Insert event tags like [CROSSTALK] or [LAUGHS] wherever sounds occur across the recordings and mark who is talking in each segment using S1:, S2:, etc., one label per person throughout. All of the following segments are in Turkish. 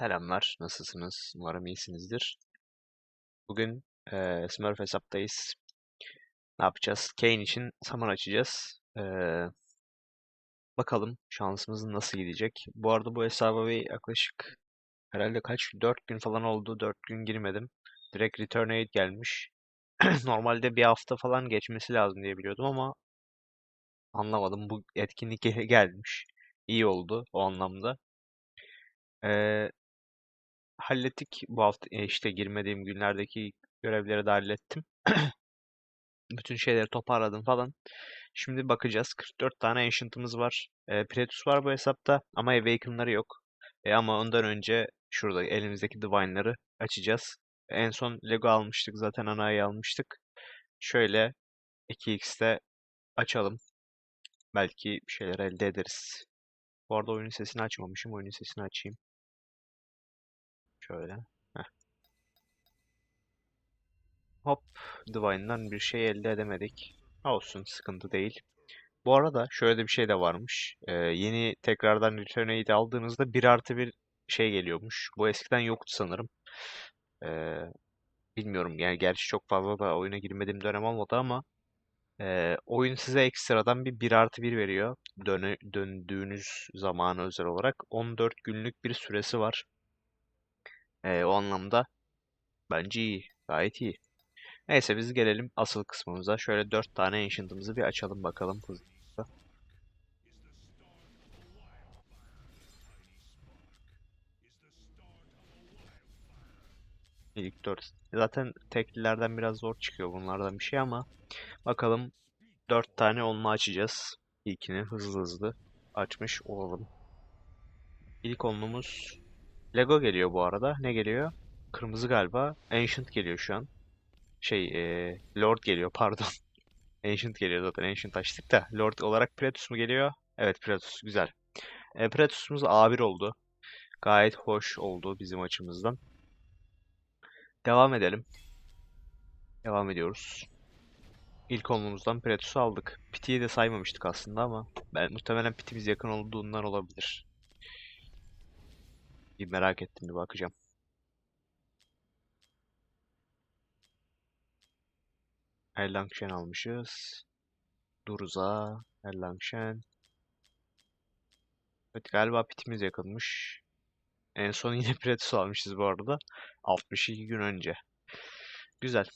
S1: Selamlar, nasılsınız? Umarım iyisinizdir. Bugün eee Smurf hesaptayız. Ne yapacağız? Kane için saman açacağız. Eee, bakalım şansımız nasıl gidecek. Bu arada bu hesaba bir yaklaşık herhalde kaç? 4 gün falan oldu. 4 gün girmedim. Direkt Return Aid gelmiş. [CLEARS THROAT] Normalde bir hafta falan geçmesi lazım diye biliyordum ama anlamadım. Bu etkinlik ge- [LAUGHS] gelmiş. İyi oldu o anlamda. Eee hallettik. Bu hafta e, işte girmediğim günlerdeki görevleri de hallettim. [CLEARS THROAT] Bütün şeyleri toparladım falan. Şimdi bakacağız. 44 tane Ancient'ımız var. E, Pretus var bu hesapta ama Awaken'ları yok. E, ama ondan önce şurada elimizdeki Divine'ları açacağız. En son Lego almıştık zaten anayı almıştık. Şöyle 2x'te açalım. Belki bir şeyler elde ederiz. Bu arada oyunun sesini açmamışım. Oyunun sesini açayım. Şöyle. Heh. Hop. Divine'dan bir şey elde edemedik. Olsun sıkıntı değil. Bu arada şöyle de bir şey de varmış. Ee, yeni tekrardan Return Aid aldığınızda 1 artı 1 şey geliyormuş. Bu eskiden yoktu sanırım. Ee, bilmiyorum yani gerçi çok fazla da oyuna girmediğim dönem olmadı ama e, oyun size ekstradan bir 1 artı 1 veriyor. Döne, döndüğünüz zamana özel olarak 14 günlük bir süresi var. Ee, o anlamda bence iyi. Gayet iyi. Neyse biz gelelim asıl kısmımıza. Şöyle 4 tane Ancient'ımızı bir açalım bakalım. İlk 4. Zaten teklilerden biraz zor çıkıyor bunlardan bir şey ama bakalım 4 tane onunla açacağız. İlkini hızlı hızlı açmış olalım. İlk onluğumuz Lego geliyor bu arada. Ne geliyor? Kırmızı galiba. Ancient geliyor şu an. Şey, eee, Lord geliyor [LAUGHS] pardon. Ancient geliyor zaten. Ancient açtık da. Lord olarak Pretus mu geliyor? Evet Pretus. Güzel. E, Pretus'umuz A1 oldu. Gayet hoş oldu bizim açımızdan. Devam edelim. Devam ediyoruz. İlk onluğumuzdan Pretus'u aldık. Piti'yi de saymamıştık aslında ama ben muhtemelen Piti'miz yakın olduğundan olabilir. Bir merak ettim bir bakacağım. Erlangşen almışız. Durza, Erlangşen. Evet galiba pitimiz yakınmış. En son yine [LAUGHS] Pretus almışız bu arada. 62 gün önce. Güzel.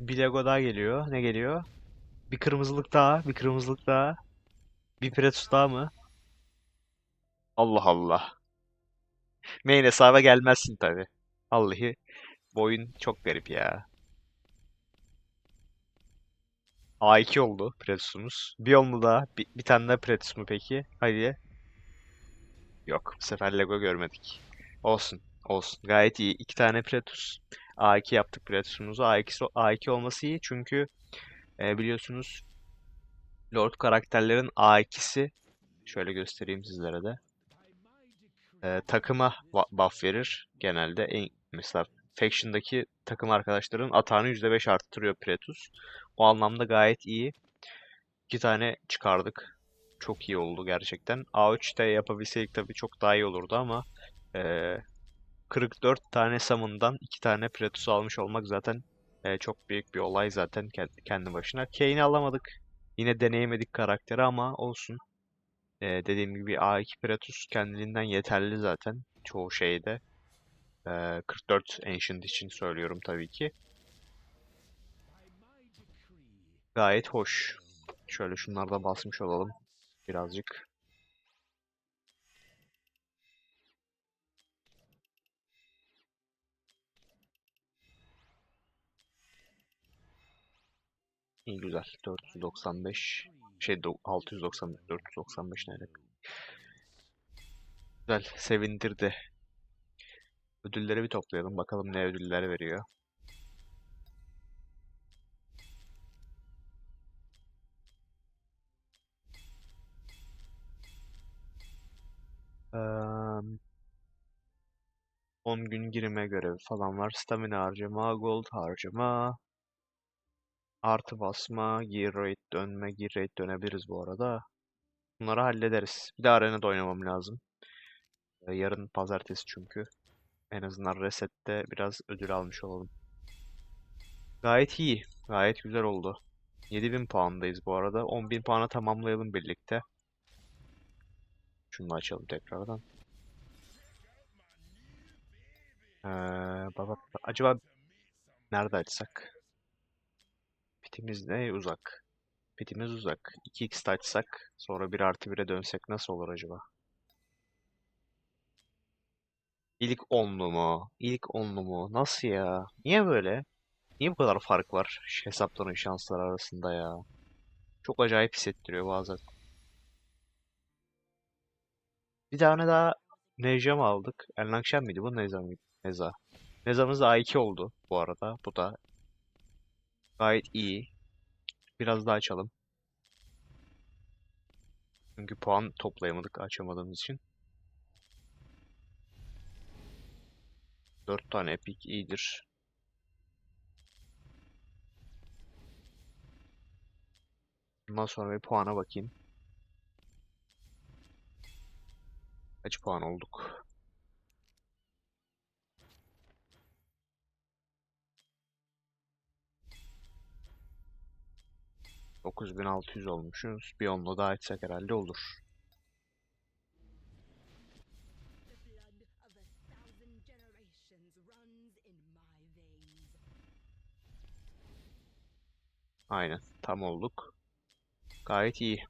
S1: Bir daha geliyor. Ne geliyor? Bir kırmızılık daha. Bir kırmızılık daha. Bir Pretus daha mı? Allah Allah. Main hesaba gelmezsin tabi. Vallahi bu oyun çok garip ya. A2 oldu Pretus'umuz. Bir onlu daha. Bir, bir tane daha Pretus mu peki? Hadi. Yok. Bu sefer Lego görmedik. Olsun. Olsun. Gayet iyi. İki tane Pretus. A2 yaptık Pretus'umuzu. A2, A2 olması iyi çünkü e, biliyorsunuz Lord karakterlerin A2'si şöyle göstereyim sizlere de. E, takıma buff verir genelde. En, mesela Faction'daki takım arkadaşların atağını %5 arttırıyor Pretus. O anlamda gayet iyi. İki tane çıkardık. Çok iyi oldu gerçekten. A3'te yapabilseydik tabii çok daha iyi olurdu ama e, 44 tane summon'dan 2 tane Pretus almış olmak zaten e, çok büyük bir olay zaten kendi başına. Kane'i alamadık. Yine deneyemedik karakteri ama olsun. E, dediğim gibi A2 Pretus kendiliğinden yeterli zaten çoğu şeyde. E, 44 Ancient için söylüyorum tabii ki. Gayet hoş. Şöyle şunlarda basmış olalım birazcık. İyi güzel. 495 şey do- 690 495 nerede? Güzel. Sevindirdi. Ödülleri bir toplayalım. Bakalım ne ödüller veriyor. Eee 10 gün girme görevi falan var. Stamina harcama, gold harcama, artı basma, gear rate dönme, gear rate dönebiliriz bu arada. Bunları hallederiz. Bir de arenada oynamam lazım. Ee, Yarın pazartesi çünkü. En azından resette biraz ödül almış olalım. Gayet iyi. Gayet güzel oldu. 7000 puandayız bu arada. 10.000 puana tamamlayalım birlikte. Şunu açalım tekrardan. Ee, baba, acaba nerede açsak? Pitimiz ne? Uzak. Pitimiz uzak. 2x de açsak sonra 1 artı 1'e dönsek nasıl olur acaba? İlk onlu mu? İlk onlu mu? Nasıl ya? Niye böyle? Niye bu kadar fark var ş- hesapların şansları arasında ya? Çok acayip hissettiriyor bazen. Bir tane daha Nejam aldık. Erlangşen miydi bu? Neza mıydı? Neza. Neza'mız da A2 oldu bu arada. Bu da gayet iyi. Biraz daha açalım. Çünkü puan toplayamadık açamadığımız için. 4 tane epic iyidir. Bundan sonra bir puana bakayım. Kaç puan olduk? Dokuz bin altı yüz olmuşuz. Bir onlu daha açsak herhalde olur. Aynen. Tam olduk. Gayet iyi.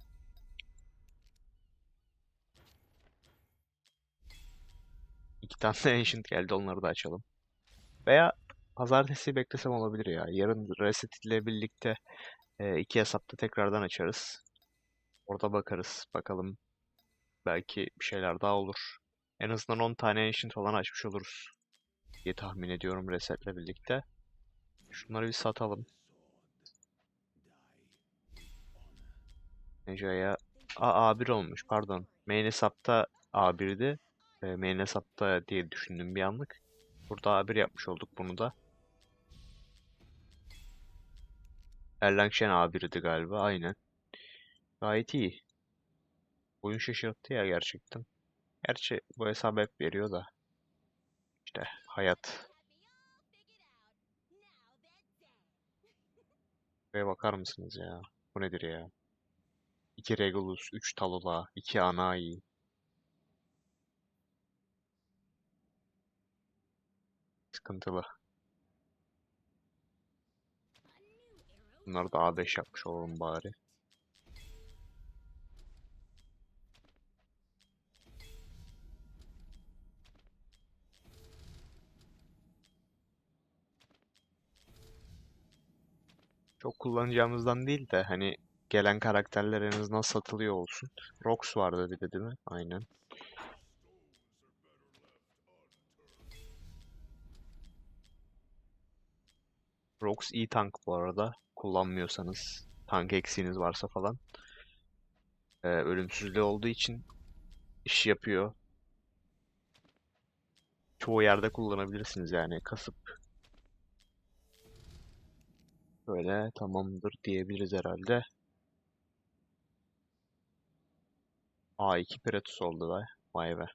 S1: İki tane [LAUGHS] Ancient geldi. Onları da açalım. Veya pazartesi beklesem olabilir ya. Yarın reset ile birlikte e, iki hesapta tekrardan açarız. Orada bakarız. Bakalım. Belki bir şeyler daha olur. En azından 10 tane Ancient falan açmış oluruz. diye tahmin ediyorum resetle birlikte. Şunları bir satalım. Neca'ya Aa, A1 olmuş pardon. Main hesapta A1'di. E, main hesapta diye düşündüm bir anlık. Burada A1 yapmış olduk bunu da. Erlangşen A1'di galiba aynen. Gayet iyi. Oyun şaşırttı ya gerçekten. Gerçi bu hesabı hep veriyor da. İşte hayat. Buraya bakar mısınız ya? Bu nedir ya? 2 Regulus, 3 Talula, 2 Anayi. Sıkıntılı. Bunları da A5 yapmış olalım bari. Çok kullanacağımızdan değil de hani gelen karakterler en azından satılıyor olsun. Rox vardı bir de değil mi? Aynen. Rox iyi tank bu arada. Kullanmıyorsanız, tank eksiğiniz varsa falan. Ee, ölümsüzlüğü olduğu için iş yapıyor. Çoğu yerde kullanabilirsiniz yani kasıp. Böyle tamamdır diyebiliriz herhalde. A2 Pretus oldu be. Vay be.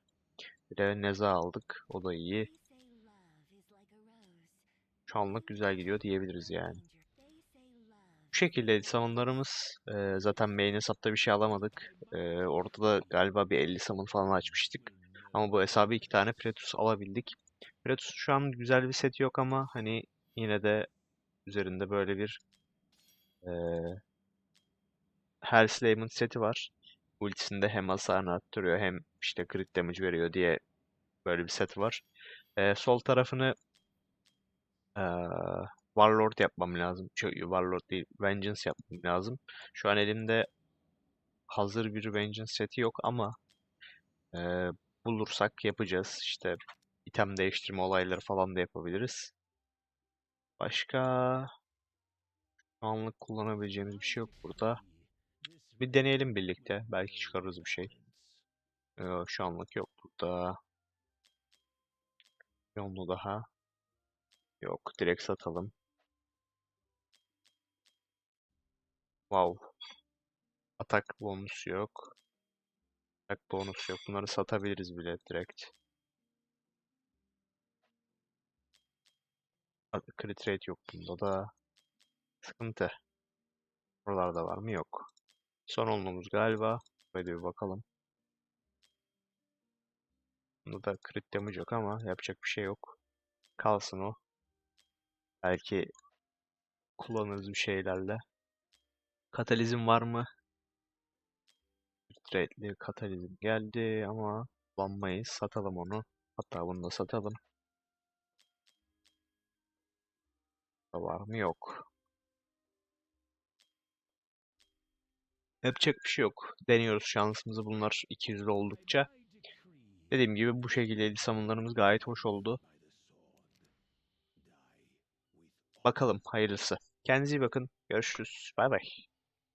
S1: Bir de Neza aldık. O da iyi. Şu anlık güzel gidiyor diyebiliriz yani. Bu şekilde savunlarımız e, zaten main hesapta bir şey alamadık. E, orada da galiba bir 50 summon falan açmıştık. Ama bu hesabı iki tane Pretus alabildik. Pretus şu an güzel bir seti yok ama hani yine de üzerinde böyle bir e, Hellslayman seti var. Ultisinde hem hasarını arttırıyor hem işte crit damage veriyor diye böyle bir set var. E, sol tarafını e, Warlord yapmam lazım. Şey, Warlord değil, Vengeance yapmam lazım. Şu an elimde hazır bir Vengeance seti yok ama e, bulursak yapacağız. İşte item değiştirme olayları falan da yapabiliriz. Başka şu anlık kullanabileceğimiz bir şey yok burada. Bir deneyelim birlikte. Belki çıkarırız bir şey. Yok, şu anlık yok burada. Yolunu daha. Yok, direkt satalım. Wow. Atak bonusu yok. Bak bonus yok. Bunları satabiliriz bile direkt. Crit rate yok bunda da. Sıkıntı. Buralarda var mı? Yok. Son olmamız galiba. Böyle bir bakalım. Bunda da crit damage yok ama yapacak bir şey yok. Kalsın o. Belki kullanırız bir şeylerle. Katalizm var mı? Crit rate'li katalizm geldi ama kullanmayız. Satalım onu. Hatta bunu da satalım. Var mı? Yok. Yapacak bir şey yok. Deniyoruz şansımızı bunlar 200 oldukça. Dediğim gibi bu şekilde el summonlarımız gayet hoş oldu. Bakalım hayırlısı. Kendinize iyi bakın. Görüşürüz. Bay bay.